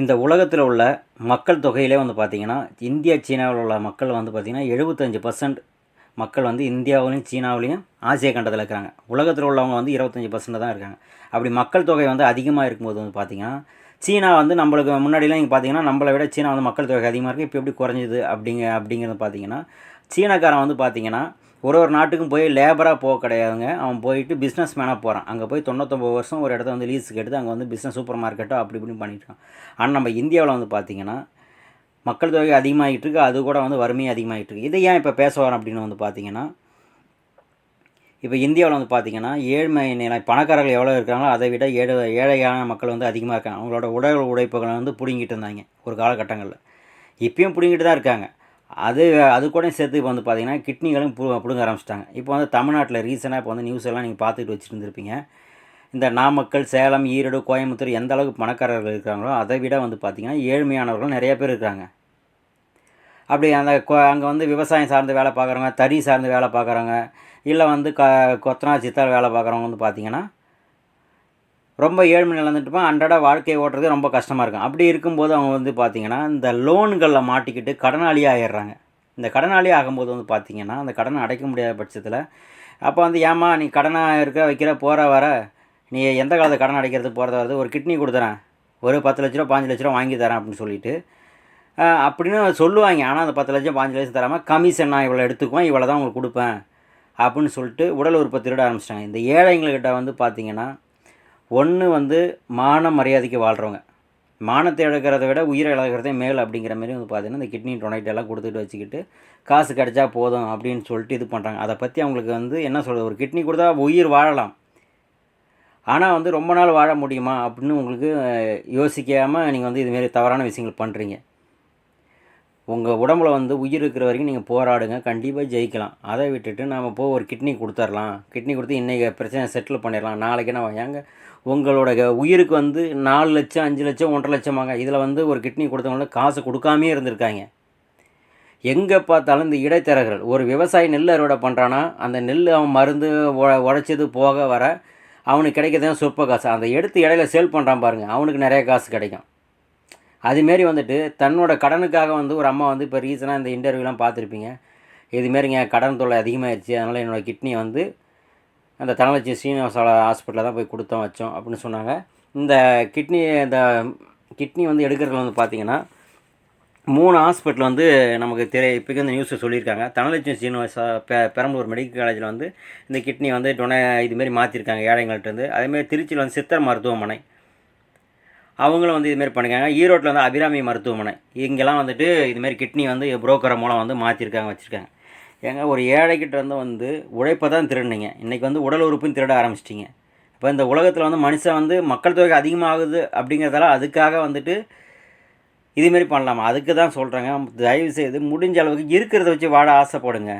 இந்த உலகத்தில் உள்ள மக்கள் தொகையிலே வந்து பார்த்திங்கன்னா இந்தியா சீனாவில் உள்ள மக்கள் வந்து பார்த்திங்கன்னா எழுபத்தஞ்சு பர்சன்ட் மக்கள் வந்து இந்தியாவிலையும் சீனாவிலையும் ஆசிய கண்டத்தில் இருக்கிறாங்க உலகத்தில் உள்ளவங்க வந்து இருபத்தஞ்சி பர்சன்ட் தான் இருக்காங்க. அப்படி மக்கள் தொகை வந்து அதிகமாக இருக்கும்போது வந்து பார்த்திங்கன்னா சீனா வந்து நம்மளுக்கு முன்னாடிலாம் நீங்கள் பார்த்தீங்கன்னா நம்மளை விட சீனா வந்து மக்கள் தொகை அதிகமாக இருக்குது இப்போ எப்படி குறைஞ்சிது அப்படிங்க அப்படிங்கிறது பார்த்தீங்கன்னா சீனாக்காரன் வந்து பார்த்திங்கன்னா ஒரு ஒரு நாட்டுக்கும் போய் லேபராக போக கிடையாதுங்க. அவன் போயிட்டு பிஸ்னஸ் மேனாக போகிறான் அங்கே போய் தொண்ணூத்தொம்பது வருஷம் ஒரு இடத்த வந்து லீஸுக்கு எடுத்து அங்கே வந்து பிஸ்னஸ் சூப்பர் மார்க்கெட்டோ அப்படி இப்படின்னு பண்ணிட்டுருக்கான் ஆனால் நம்ம இந்தியாவில் வந்து பார்த்திங்கன்னா மக்கள் தொகை அதிகமாகிட்டு இருக்கு. அது கூட வந்து வறுமையும் அதிகமாகிட்டு இருக்கு. இதை ஏன் இப்போ பேச வரோம் அப்படின்னு வந்து பார்த்தீங்கன்னா இப்போ இந்தியாவில் வந்து பார்த்திங்கன்னா ஏழ்மை நிலை பணக்காரர்கள் எவ்வளோ இருக்காங்களோ அதை விட ஏழை ஏழையான மக்கள் வந்து அதிகமாக இருக்காங்க. அவங்களோட உடல் உழைப்புகளை வந்து பிடுங்கிட்டு இருந்தாங்க ஒரு காலகட்டங்களில். இப்பயும் பிடுங்கிட்டு தான் இருக்காங்க. அது அது கூட சேர்த்து இப்போ வந்து பார்த்தீங்கன்னா கிட்னிகளும் பு பிடுங்க ஆரம்பிச்சிட்டாங்க. இப்போ வந்து தமிழ்நாட்டில் ரீசனாக இப்போ வந்து நியூஸ் எல்லாம் நீங்கள் பார்த்துட்டு வச்சுருந்துருப்பீங்க இந்த நாமக்கல் சேலம் ஈரோடு கோயம்புத்தூர் எந்த அளவுக்கு பணக்காரர்கள் இருக்கிறாங்களோ அதை விட வந்து பார்த்திங்கன்னா ஏழ்மையானவர்கள் நிறைய பேர் இருக்கிறாங்க. அப்படி அந்த அங்கே வந்து விவசாயம் சார்ந்து வேலை பார்க்குறவங்க தறி சார்ந்து வேலை பார்க்குறவங்க இல்லை வந்து க கொத்தனா சித்தால் வேலை பார்க்குறவங்க வந்து பார்த்திங்கன்னா ரொம்ப ஏழ்மை நடந்துட்டுமா அன்றாட வாழ்க்கையை ஓட்டுறது ரொம்ப கஷ்டமாக இருக்கும். அப்படி இருக்கும்போது அவங்க வந்து பார்த்திங்கன்னா இந்த லோன்களில் மாட்டிக்கிட்டு கடனாளி ஆயிடுறாங்க. இந்த கடனாளி ஆகும்போது வந்து பார்த்திங்கன்னா அந்த கடனை அடைக்க முடியாத பட்சத்தில் அப்போ வந்து ஏமா நீ கடனாக இருக்க வைக்கிற போகிற வர? நீ எந்த காலத்தில் கடன் அடைக்கிறது போகிறத வரது ஒரு கிட்னி கொடுத்துறேன். ஒரு பத்து லட்ச ரூபா பாஞ்சு லட்ச ரூபா வாங்கி தரேன் அப்படின்னு சொல்லிட்டு அப்படின்னு சொல்லுவாங்க. ஆனால் அந்த பத்து லட்சம் பாஞ்சு லட்சம் தராமல் கமிஷன் நான் இவ்வளோ எடுத்துக்குவேன் இவ்வளோ தான் உங்களுக்கு கொடுப்பேன் அப்படின்னு சொல்லிட்டு உடல் உற்பத்தி திருட ஆரம்பிச்சிட்டாங்க. இந்த ஏழைங்கள்கிட்ட வந்து பார்த்திங்கன்னா ஒன்று வந்து மான மரியாதைக்கு வாழ்கிறவங்க மானத்தை இழக்கிறத விட உயிரை இழக்கிறதே மேல் அப்படிங்கிற மாதிரி வந்து பார்த்திங்கன்னா இந்த கிட்னி டொனேட் எல்லாம் கொடுத்துட்டு வச்சுக்கிட்டு காசு கிடச்சா போதும் அப்படின்னு சொல்லிட்டு இது பண்ணுறாங்க அதை பற்றி அவங்களுக்கு வந்து என்ன சொல்கிறது ஒரு கிட்னி கொடுத்தா உயிர் வாழலாம். ஆனால் வந்து ரொம்ப நாள் வாழ முடியுமா அப்படின்னு உங்களுக்கு யோசிக்காமல் நீங்கள் வந்து இதுமாரி தவறான விஷயங்கள் பண்ணுறீங்க உங்கள் உடம்புல வந்து உயிர் இருக்கிற வரைக்கும் நீங்கள் போராடுங்க கண்டிப்பாக ஜெயிக்கலாம். அதை விட்டுட்டு நாம் போய் ஒரு கிட்னி கொடுத்துர்லாம். கிட்னி கொடுத்து இன்றைக்கி பிரச்சனை செட்டில் பண்ணிடலாம். நாளைக்கு என்ன ஏங்க உங்களோட உயிருக்கு வந்து நாலு லட்சம் அஞ்சு லட்சம் ஒன்றரை லட்சமாங்க. இதில் வந்து ஒரு கிட்னி கொடுத்தவங்களும் காசு கொடுக்காமே இருந்திருக்காங்க. எங்கே பார்த்தாலும் இந்த இடைத்தரகர்கள் ஒரு விவசாயி நெல் அறுவடை பண்ணுறான்னா அந்த நெல் அவன் மருந்து உ உழைச்சது போக வர அவனுக்கு கிடைக்கிறதான் சொற்ப காசு. அந்த எடுத்து இடையில சேல் பண்ணுறான் பாருங்கள் அவனுக்கு நிறைய காசு கிடைக்கும். அதுமாரி வந்துட்டு தன்னோட கடனுக்காக வந்து ஒரு அம்மா வந்து இப்போ ரீசனாக இந்த இன்டர்வியூலாம் பார்த்துருப்பீங்க இதுமாரிங்க கடன் தொல்லை அதிகமாகிடுச்சு அதனால் என்னோடய கிட்னியை வந்து அந்த தனலட்சி ஸ்ரீனிவாசால ஹாஸ்பிட்டலில் தான் போய் கொடுத்தோம் வச்சோம் அப்படின்னு சொன்னாங்க. இந்த கிட்னி இந்த கிட்னி வந்து எடுக்கிறதுல வந்து பார்த்திங்கன்னா மூணு ஹாஸ்பிட்டல் வந்து நமக்கு தெரிய இப்போக்கி இந்த நியூஸை சொல்லியிருக்காங்க. தனலட்சுமி ஸ்ரீனிவாசா பெ பெரம்பலூர் மெடிக்கல் காலேஜில் வந்து இந்த கிட்னி வந்து டொனே இதுமாரி மாற்றிருக்காங்க ஏழைங்கள்ட்டேருந்து அதேமாரி திருச்சியில் வந்து சித்தர் மருத்துவமனை. அவங்களும் வந்து இதுமாரி பண்ணிக்காங்க ஈரோட்டில் வந்து அபிராமி மருத்துவமனை. இங்கெல்லாம் வந்துட்டு இதுமாரி கிட்னி வந்து புரோக்கரை மூலம் வந்து மாற்றிருக்காங்க வச்சுருக்காங்க. ஏங்க ஒரு ஏழைக்கிட்ட இருந்து வந்து உழைப்பை தான் திருடுனீங்க. இன்றைக்கி வந்து உடல் உறுப்பும் திருட ஆரம்பிச்சிட்டிங்க. இப்போ இந்த உலகத்தில் வந்து மனுஷன் வந்து மக்கள் தொகை அதிகமாகுது அப்படிங்கிறதால அதுக்காக வந்துட்டு இதுமாரி பண்ணலாமா? அதுக்கு தான் சொல்கிறேங்க தயவு செய்து முடிஞ்ச அளவுக்கு இருக்கிறத வச்சு வாழ ஆசைப்படுங்க.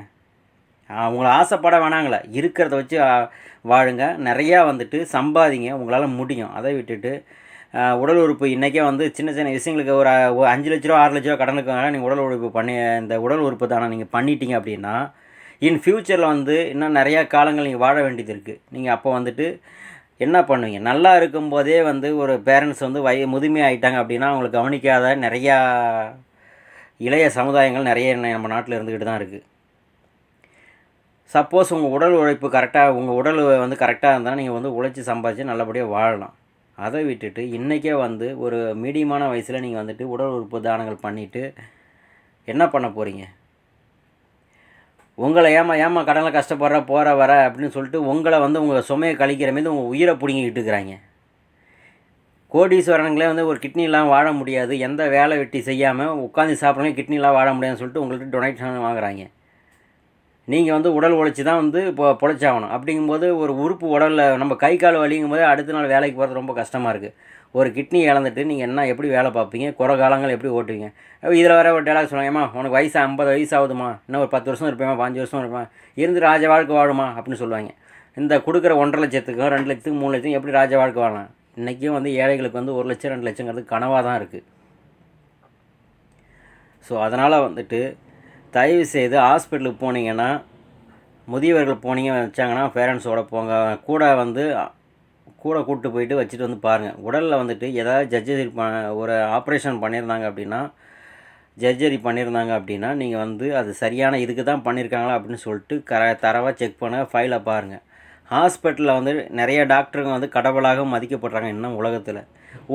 அவங்கள ஆசைப்பட வேணாங்களே. இருக்கிறத வச்சு வாழுங்க. நிறையா வந்துட்டு சம்பாதிங்க. உங்களால் முடியும். அதை விட்டுட்டு உடல் உறுப்பு இன்றைக்கே வந்து சின்ன சின்ன விஷயங்களுக்கு ஒரு அஞ்சு லட்ச ரூபா ஆறு லட்ச ரூபா கடனுக்கு நீங்கள் உடல் உறுப்பு பண்ணி இந்த உடல் உறுப்பு தானே நீங்கள் பண்ணிட்டீங்க அப்படின்னா இன் ஃப்யூச்சரில் வந்து இன்னும் நிறையா காலங்கள் நீங்கள் வாழ வேண்டியது இருக்குது நீங்கள் அப்போ வந்துட்டு என்ன பண்ணுவீங்க? நல்லா இருக்கும்போதே வந்து ஒரு பேரண்ட்ஸ் வந்து வய முதுமை ஆகிட்டாங்க அப்படின்னா அவங்களை கவனிக்காத நிறையா இளைய சமுதாயங்கள் நிறைய நம்ம நாட்டில் இருந்துக்கிட்டு தான் இருக்குது சப்போஸ் உங்கள் உடல் உழைப்பு கரெக்டாக உங்கள் உடல் வந்து கரெக்டாக இருந்தால் நீங்கள் வந்து உழைச்சி சம்பாதிச்சு நல்லபடியாக வாழலாம். அதை விட்டுட்டு இன்றைக்கே வந்து ஒரு மீடியமான வயசில் நீங்கள் வந்துட்டு உடல் உறுப்பு தானங்கள் பண்ணிவிட்டு என்ன பண்ண போகிறீங்க உங்களை ஏமா ஏமா கடனில் கஷ்டப்படுற போகிற வர அப்படின்னு சொல்லிட்டு உங்களை வந்து உங்கள் சுமையை கழிக்கிற மாரி உங்கள் உயிரை பிடுங்கிக்கிட்டு இருக்கிறாங்க. கோடீஸ்வரனுங்களே வந்து ஒரு கிட்னிலாம் வாழ முடியாது. எந்த வேலை வெட்டி செய்யாமல் உட்காந்து சாப்பிட்றவங்க கிட்னிலாம் வாழ முடியாதுன்னு சொல்லிட்டு உங்கள்கிட்ட டொனேஷன் வாங்குறாங்க. நீங்கள் வந்து உடல் உழைச்சி தான் வந்து இப்போ பொழைச்சாகணும். அப்படிங்கும்போது ஒரு உறுப்பு உடலில் நம்ம கை கால் வலிங்கும் போது அடுத்த நாள் வேலைக்கு போகிறது ரொம்ப கஷ்டமாக இருக்குது ஒரு கிட்னி இழந்துட்டு நீங்கள் என்ன எப்படி வேலை பார்ப்பீங்க? குறை காலங்கள் எப்படி ஓட்டுவீங்க? இதில் வர ஒரு டேலாக் சொல்லுவாங்கம்மா உனக்கு வயசு ஐம்பது வயசு ஆகுதுமா இன்னும் ஒரு பத்து வருஷம் இருப்பேமா பாஞ்சு வருஷம் இருப்பேன் இருந்து ராஜ வாழ்க்கை வாழுமா அப்படின்னு சொல்லுவாங்க. இந்த கொடுக்குற ஒன்றரை லட்சத்துக்கும் ரெண்டு லட்சத்துக்கு மூணு லட்சம் எப்படி ராஜ வாழ்க்கை வாழலாம்? இன்றைக்கும் வந்து ஏழைகளுக்கு வந்து ஒரு லட்சம் ரெண்டு லட்சங்கிறது கனவாக தான் இருக்குது ஸோ அதனால் வந்துட்டு தயவு செய்து ஹாஸ்பிட்டலுக்கு போனீங்கன்னா முதியவர்கள் போனீங்க வச்சாங்கன்னா பேரண்ட்ஸோட போங்க. கூட வந்து கூட கூப்பிட்டு போயிட்டு வச்சுட்டு வந்து பாருங்கள் உடலில் வந்துட்டு ஏதாவது ஜர்ஜரி ப ஒரு ஆப்ரேஷன் பண்ணியிருந்தாங்க அப்படின்னா ஜர்ஜரி பண்ணியிருந்தாங்க அப்படின்னா நீங்கள் வந்து அது சரியான இதுக்கு தான் பண்ணியிருக்காங்களா அப்படின்னு சொல்லிட்டு கர தரவாக செக் பண்ண ஃபைலை பாருங்கள் ஹாஸ்பிட்டலில் வந்து நிறைய டாக்டருங்க வந்து கடவுளாக மதிக்கப்படுறாங்க இன்னும் உலகத்தில்.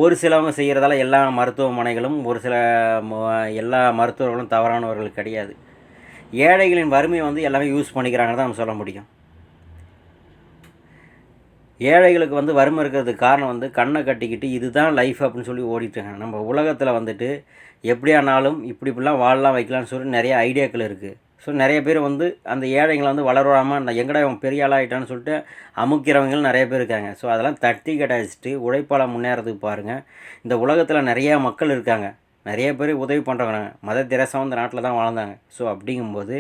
ஒரு சிலவங்க செய்கிறதால எல்லா மருத்துவமனைகளும் ஒரு சில எல்லா மருத்துவர்களும் தவறானவர்கள் கிடையாது. ஏழைகளின் வறுமையை வந்து எல்லாமே யூஸ் பண்ணிக்கிறாங்கன்னு தான் நம்ம சொல்ல முடியும். ஏழைகளுக்கு வந்து வறுமை இருக்கிறதுக்கு காரணம் வந்து கண்ணை கட்டிக்கிட்டு இதுதான் லைஃப் அப்படின்னு சொல்லி ஓடிட்டுருக்காங்க நம்ம உலகத்தில் வந்துட்டு எப்படியானாலும் இப்படி இப்படிலாம் வாழலாம் வைக்கலாம்னு சொல்லி நிறைய ஐடியாக்கள் இருக்குது ஸோ நிறைய பேர் வந்து அந்த ஏழைங்களை வந்து வளராமல் நான் எங்கடா இவன் பெரிய ஆளாகிட்டான்னு சொல்லிட்டு அமுக்கிறவங்களும் நிறைய பேர் இருக்காங்க. ஸோ அதெல்லாம் தட்டி கட்டாச்சிட்டு உழைப்பால் முன்னேறதுக்கு பாருங்கள் இந்த உலகத்தில் நிறையா மக்கள் இருக்காங்க. நிறைய பேர் உதவி பண்ணுறவங்க மத தெரசா வந்து நாட்டில் தான் வாழ்ந்தாங்க. ஸோ அப்படிங்கும்போது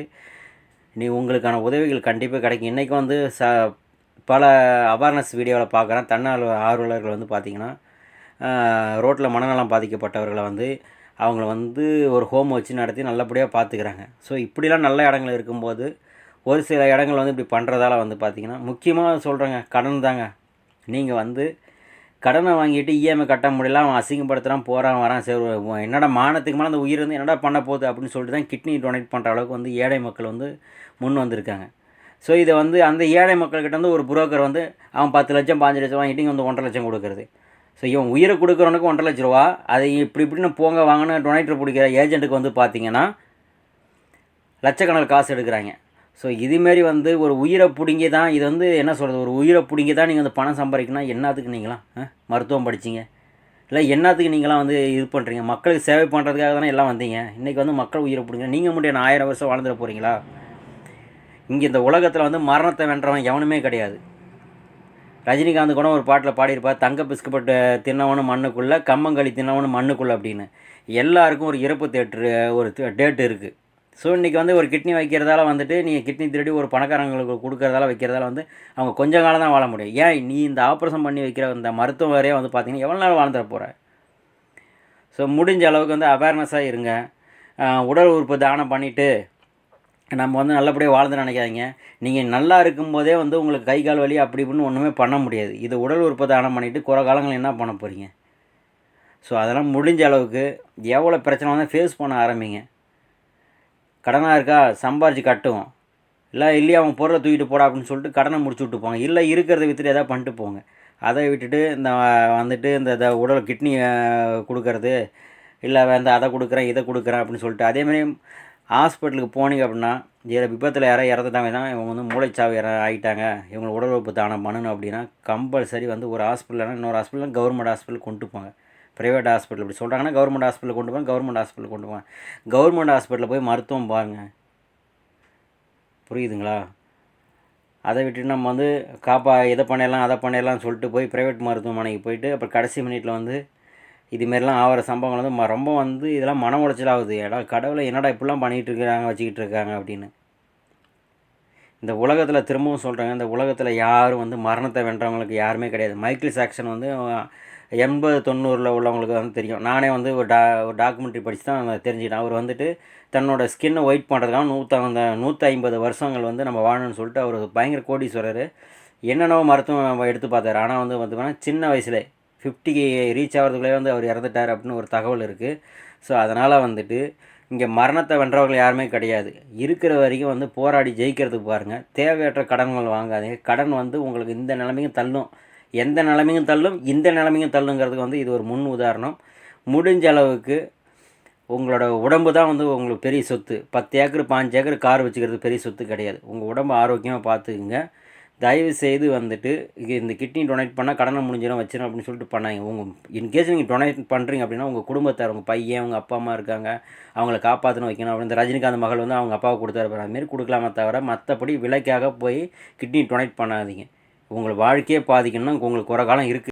நீ உங்களுக்கான உதவிகள் கண்டிப்பாக கிடைக்கும். இன்றைக்கி வந்து ச பல அவேர்னஸ் வீடியோவில் பார்க்குறேன் தன்னார்வ ஆர்வலர்கள் வந்து பார்த்திங்கன்னா ரோட்டில் மனநலம் பாதிக்கப்பட்டவர்களை வந்து அவங்கள வந்து ஒரு ஹோம் வச்சு நடத்தி நல்லபடியாக பார்த்துக்கிறாங்க ஸோ இப்படிலாம் நல்ல இடங்கள் இருக்கும்போது ஒரு சில இடங்கள் வந்து இப்படி பண்ணுறதால வந்து பார்த்திங்கன்னா முக்கியமாக சொல்கிறேங்க கடன் தாங்க. நீங்கள் வந்து கடனை வாங்கிட்டு இஎம்ஐ கட்ட முடியல அவன் அசிங்கப்படுத்துகிறான் போகிறான் வரான் சரி என்னடா மானத்துக்கு மேலே அந்த உயிர் வந்து என்னடா பண்ண போகுது அப்படின்னு சொல்லிட்டு தான் கிட்னி டொனேட் பண்ணுற அளவுக்கு வந்து ஏழை மக்கள் வந்து முன் வந்திருக்காங்க. ஸோ இதை வந்து அந்த ஏழை மக்கள்கிட்ட வந்து ஒரு புரோக்கர் வந்து அவன் பத்து லட்சம் பாஞ்சு லட்சம் வாங்கிட்டு இங்கே வந்து ஒன்றரை லட்சம் கொடுக்குறது. ஸோ இவன் உயிரை கொடுக்குறவனுக்கு ஒன்றரை லட்ச ரூபா அதை இப்படி இப்படின்னு போங்க வாங்கின டொனேட்டர் பிடிக்கிற ஏஜென்ட்டுக்கு வந்து பார்த்தீங்கன்னா லட்சக்கணக்கில் காசு எடுக்கிறாங்க. ஸோ இதுமாரி வந்து ஒரு உயிரை பிடுங்கி தான் இது வந்து என்ன சொல்கிறது ஒரு உயிரை பிடுங்கி தான் நீங்கள் வந்து பணம் சம்பாதிக்கணும் என்னத்துக்கு நீங்களாம் ஆ? மருத்துவம் படிச்சிங்க. இல்லை என்னத்துக்கு நீங்களாம் வந்து இது பண்ணுறீங்க மக்களுக்கு சேவை பண்ணுறதுக்காக தானே எல்லாம் வந்தீங்க. இன்றைக்கி வந்து மக்கள் உயிரை பிடிங்க நீங்கள் மட்டும் என்ன ஆயிரம் வருஷம் வாழ்ந்துட போகிறீங்களா இங்கே இந்த உலகத்தில் வந்து மரணத்தை வென்றவன் எவனுமே கிடையாது. ரஜினிகாந்த் கூட ஒரு பாட்டில் பாடியிருப்பார் தங்க பிஸ்கப்பட்டு தின்னவனும் மண்ணுக்குள்ளே கம்மங்களி தின்னவனும் மண்ணுக்குள்ளே அப்படின்னு. எல்லாருக்கும் ஒரு இறப்பு தேட்ரு ஒரு டேட் இருக்குது ஸோ இன்றைக்கி வந்து ஒரு கிட்னி வைக்கிறதால வந்துட்டு நீங்கள் கிட்னி திருடி ஒரு பணக்காரங்களுக்கு கொடுக்கறதால வைக்கிறதால வந்து அவங்க கொஞ்சம் காலம் தான் வாழ முடியும். ஏன்? நீ இந்த ஆப்ரேஷன் பண்ணி வைக்கிற இந்த மருத்துவம் வரையே வந்து பார்த்தீங்கன்னா எவ்வளோ நாள் வாழ்ந்துட போகிற ஸோ முடிஞ்ச அளவுக்கு வந்து அவேர்னஸாக இருங்க. உடல் உறுப்பு தானம் பண்ணிவிட்டு நம்ம வந்து நல்லபடியாக வாழ்ந்து நினைக்காதீங்க. நீங்கள் நல்லா இருக்கும்போதே வந்து உங்களுக்கு கை கால் வலி அப்படி இப்படின்னு ஒன்றுமே பண்ண முடியாது. இது உடல் உற்பத்தி தானம் பண்ணிவிட்டு குறை காலங்கள் என்ன பண்ண போகிறீங்க ஸோ அதெல்லாம் முடிஞ்ச அளவுக்கு எவ்வளோ பிரச்சனை வந்து ஃபேஸ் பண்ண ஆரம்பிங்க. கடனாக இருக்கா? சம்பாரிச்சு கட்டுவோம். இல்லை இல்லையா அவன் பொருளை தூக்கிட்டு போடா அப்படின்னு சொல்லிட்டு கடனை முடிச்சு விட்டு போங்க இல்லை இருக்கிறத விற்றுட்டு எதாவது பண்ணிட்டு போங்க. அதை விட்டுட்டு இந்த வந்துட்டு இந்த இத உடல் கிட்னி கொடுக்கறது இல்லை வந்து அதை கொடுக்குறேன் இதை கொடுக்குறேன் அப்படின்னு சொல்லிட்டு அதேமாதிரி ஹாஸ்பிட்டலுக்கு போனீங்க அப்படின்னா இதில் விபத்தில் யாராவது இறந்துட்டாங்க தான் இவங்க வந்து மூளைச்சாவு இற ஆகிட்டாங்க இவங்க உடல் உறுப்பு தானம் பண்ணணும் அப்படின்னா கம்பல்சரி வந்து ஒரு ஹாஸ்பிட்டல்னா இன்னொரு ஹாஸ்பிட்டல் கவர்மெண்ட் ஹாஸ்பிட்டல் கொண்டு போங்க. ப்ரைவேட் ஹாஸ்பிட்டல் இப்படி சொல்கிறாங்கன்னா கவர்மெண்ட் ஹாஸ்பிட்டல் கொண்டு போங்க கவர்மெண்ட் ஹாஸ்பிட்டல் கொண்டு போங்க. கவர்மெண்ட் ஹாஸ்பிட்டலில் போய் மருத்துவம் பாருங்க. புரியுதுங்களா? அதை விட்டுட்டு நம்ம வந்து காப்பா இதை பண்ணிடலாம் அதை பண்ணிடலாம்னு சொல்லிட்டு போய் ப்ரைவேட் மருத்துவமனைக்கு போயிட்டு அப்புறம் கடைசி மினிட்டில் வந்து இதுமாரிலாம் ஆகிற சம்பவங்கள் வந்து ம- ரொம்ப வந்து இதெல்லாம் மன உளைச்சலாகுது ஏடா கடவுளை என்னடா இப்படிலாம் பண்ணிகிட்டு இருக்கிறாங்க வச்சுக்கிட்டு இருக்காங்க அப்படின்னு. இந்த உலகத்தில் திரும்பவும் சொல்கிறாங்க இந்த உலகத்தில் யாரும் வந்து மரணத்தை வென்றவங்களுக்கு யாருமே கிடையாது. மைக்கேல் சாக்சன் வந்து எண்பது தொண்ணூறில் உள்ளவங்களுக்கு வந்து தெரியும். நானே வந்து ஒரு டா ஒரு டாக்குமெண்ட்ரி படித்து தான் தெரிஞ்சுக்கிட்டேன். அவர் வந்துட்டு தன்னோட ஸ்கின்னை ஒயிட் பண்ணுறதுக்காக நூற்ற நூற்றி ஐம்பது வருஷங்கள் வந்து நம்ம வாழணும்னு சொல்லிட்டு அவர் பயங்கர கோடீஸ்வரர். என்னென்னவோ மருத்துவம் எடுத்து பார்த்தாரு. ஆனால் வந்து பார்த்தீங்கன்னா சின்ன வயசுலேயே ஃபிஃப்டிக்கு ரீச் ஆகிறதுக்குள்ளே வந்து அவர் இறந்துட்டார் அப்படின்னு ஒரு தகவல் இருக்குது ஸோ அதனால் வந்துட்டு இங்கே மரணத்தை வென்றவர்கள் யாருமே கிடையாது. இருக்கிற வரைக்கும் வந்து போராடி ஜெயிக்கிறதுக்கு பாருங்கள் தேவையற்ற கடன்கள் வாங்காதீங்க. கடன் வந்து உங்களுக்கு இந்த நிலைமையும் தள்ளும். எந்த நிலைமையும் தள்ளும். இந்த நிலைமையும் தள்ளுங்கிறதுக்கு வந்து இது ஒரு முன் உதாரணம். முடிஞ்ச அளவுக்கு உங்களோட உடம்பு தான் வந்து உங்களுக்கு பெரிய சொத்து. பத்து ஏக்கர் பாஞ்சு ஏக்கர் கார் வச்சுக்கிறது பெரிய சொத்து கிடையாது. உங்கள் உடம்பு ஆரோக்கியமாக பார்த்துக்குங்க. தயவு செய்து வந்துட்டு இது இந்த கிட்னி டொனேட் பண்ணால் கடனை முடிஞ்சிடும் வச்சிடும் அப்படின்னு சொல்லிட்டு பண்ணாங்க உங்கள் இன்கேஸ் நீங்கள் டொனேட் பண்ணுறீங்க அப்படின்னா உங்கள் குடும்பத்தார் உங்கள் பையன் உங்கள் அப்பா அம்மா இருக்காங்க அவங்கள காப்பாற்றணும் வைக்கணும் அப்படின்னு இந்த ரஜினிகாந்த் மகள் வந்து அவங்க அப்பாவை கொடுத்தாரு அதுமாரி கொடுக்கலாமே தவிர மற்றபடி விலைக்காக போய் கிட்னி டொனேட் பண்ணாதீங்க. உங்களை வாழ்க்கையே பாதிக்கணும்னா உங்களுக்கு குறை காலம் இருக்குது